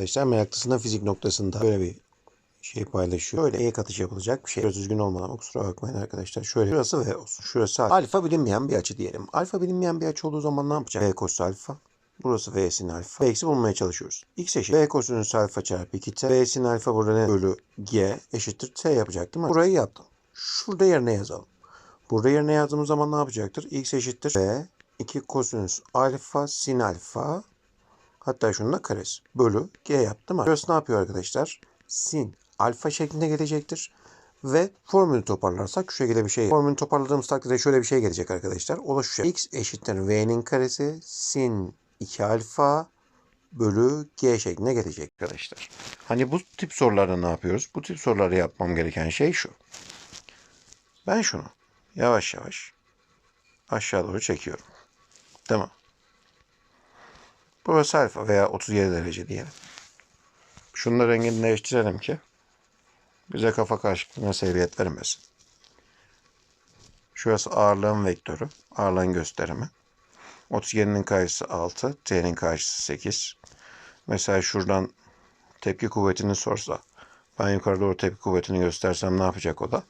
arkadaşlar meraklısında fizik noktasında böyle bir şey paylaşıyor. Böyle E katışı yapılacak bir şey. Biraz düzgün olmadı ama kusura bakmayın arkadaşlar. Şöyle şurası V olsun. Şurası alfa. bilinmeyen bir açı diyelim. Alfa bilinmeyen bir açı olduğu zaman ne yapacak? V kosinüs alfa. Burası V'sin alfa. V'si bulmaya çalışıyoruz. X eşit. V kosinüs alfa çarpı 2T. V'sin alfa burada ne? Bölü G eşittir T yapacak değil mi? Burayı yaptım. Şurada yerine yazalım. Burada yerine yazdığımız zaman ne yapacaktır? X eşittir V 2 kosinüs alfa sin alfa hatta şunun da karesi bölü G yaptım. Burası ne yapıyor arkadaşlar? Sin alfa şeklinde gelecektir. Ve formülü toparlarsak şu şekilde bir şey. Formülü toparladığımız takdirde şöyle bir şey gelecek arkadaşlar. O da şu şey. X eşittir V'nin karesi sin 2 alfa bölü G şeklinde gelecek arkadaşlar. Hani bu tip sorularda ne yapıyoruz? Bu tip soruları yapmam gereken şey şu. Ben şunu yavaş yavaş aşağı doğru çekiyorum. Mi? Burası alfa veya 37 derece diyelim. Şunu da rengini değiştirelim ki bize kafa karışıklığına sebebiyet vermesin. Şurası ağırlığın vektörü, ağırlığın gösterimi. 37'nin karşısı 6, t'nin karşısı 8. Mesela şuradan tepki kuvvetini sorsa, ben yukarı doğru tepki kuvvetini göstersem ne yapacak o da?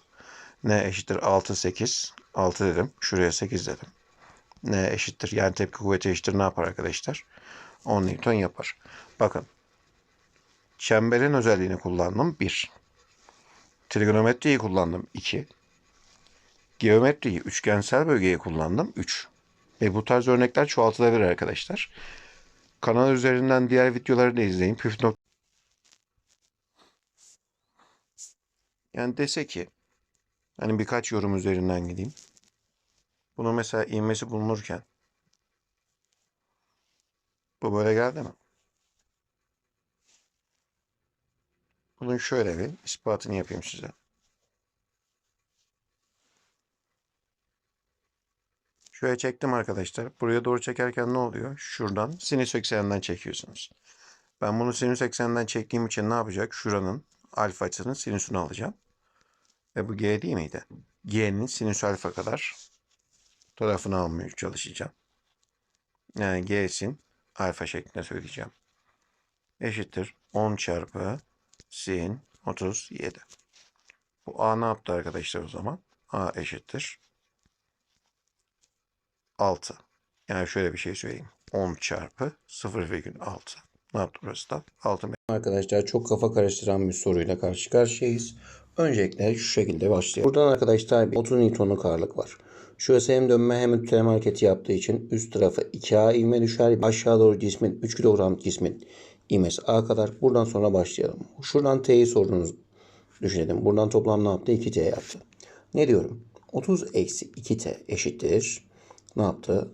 N eşittir 6, 8. 6 dedim. Şuraya 8 dedim. N eşittir. Yani tepki kuvveti eşittir ne yapar arkadaşlar? 10 Newton yapar. Bakın. Çemberin özelliğini kullandım. 1. Trigonometriyi kullandım. 2. Geometriyi, üçgensel bölgeyi kullandım. 3. Ve bu tarz örnekler çoğaltılabilir arkadaşlar. Kanal üzerinden diğer videoları da izleyin. Püf nok yani dese ki hani birkaç yorum üzerinden gideyim. Bunu mesela ivmesi bulunurken bu böyle geldi mi? Bunun şöyle bir ispatını yapayım size. Şöyle çektim arkadaşlar. Buraya doğru çekerken ne oluyor? Şuradan sinüs ekseninden çekiyorsunuz. Ben bunu sinüs ekseninden çektiğim için ne yapacak? Şuranın alfa açısının sinüsünü alacağım. Ve bu G değil miydi? G'nin sinüs alfa kadar tarafını almaya çalışacağım. Yani G'sin alfa şeklinde söyleyeceğim. Eşittir 10 çarpı sin 37. Bu A ne yaptı arkadaşlar o zaman? A eşittir 6. Yani şöyle bir şey söyleyeyim. 10 çarpı 0,6. Ne yaptı burası da? 6 Arkadaşlar çok kafa karıştıran bir soruyla karşı karşıyayız. Öncelikle şu şekilde başlayalım. Buradan arkadaşlar bir 30 Newton'luk ağırlık var. Şurası hem dönme hem yükleme hareketi yaptığı için üst tarafı 2A ivme düşer. Aşağı doğru cismin 3 kilogram cismin ivmesi A kadar. Buradan sonra başlayalım. Şuradan T'yi sorduğunuz düşünelim. Buradan toplam ne yaptı? 2T yaptı. Ne diyorum? 30 eksi 2T eşittir. Ne yaptı?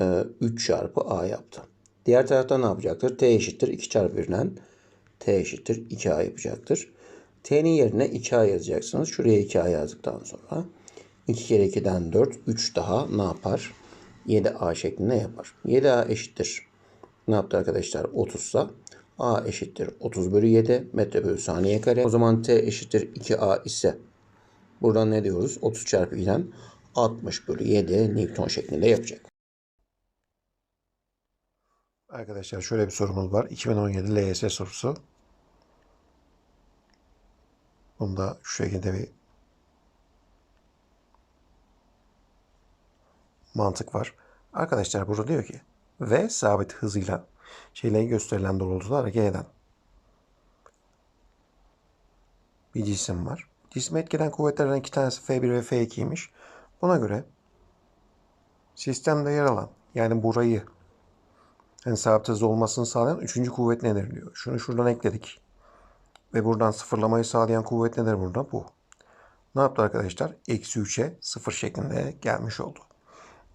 Ee, 3 çarpı A yaptı. Diğer taraftan ne yapacaktır? T eşittir 2 çarpı 1'den T eşittir 2A yapacaktır. T'nin yerine 2A yazacaksınız. Şuraya 2A yazdıktan sonra 2 kere 2'den 4, 3 daha ne yapar? 7A şeklinde yapar. 7A eşittir. Ne yaptı arkadaşlar? 30 sa A eşittir 30 bölü 7 metre bölü saniye kare. O zaman T eşittir 2A ise buradan ne diyoruz? 30 çarpı 2'den 60 bölü 7 Newton şeklinde yapacak. Arkadaşlar şöyle bir sorumuz var. 2017 LYS sorusu. Bunda şu şekilde bir mantık var. Arkadaşlar burada diyor ki V sabit hızıyla şeyle gösterilen doğrultuda hareket eden bir cisim var. Cisme etkilen kuvvetlerden iki tanesi F1 ve F2'ymiş. Buna göre sistemde yer alan yani burayı yani sabit hızlı olmasını sağlayan üçüncü kuvvet nedir diyor. Şunu şuradan ekledik. Ve buradan sıfırlamayı sağlayan kuvvet nedir burada? Bu. Ne yaptı arkadaşlar? Eksi 3'e sıfır şeklinde gelmiş oldu.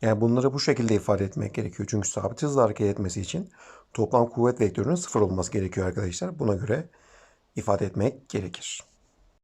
Yani bunları bu şekilde ifade etmek gerekiyor. Çünkü sabit hızla hareket etmesi için toplam kuvvet vektörünün sıfır olması gerekiyor arkadaşlar. Buna göre ifade etmek gerekir.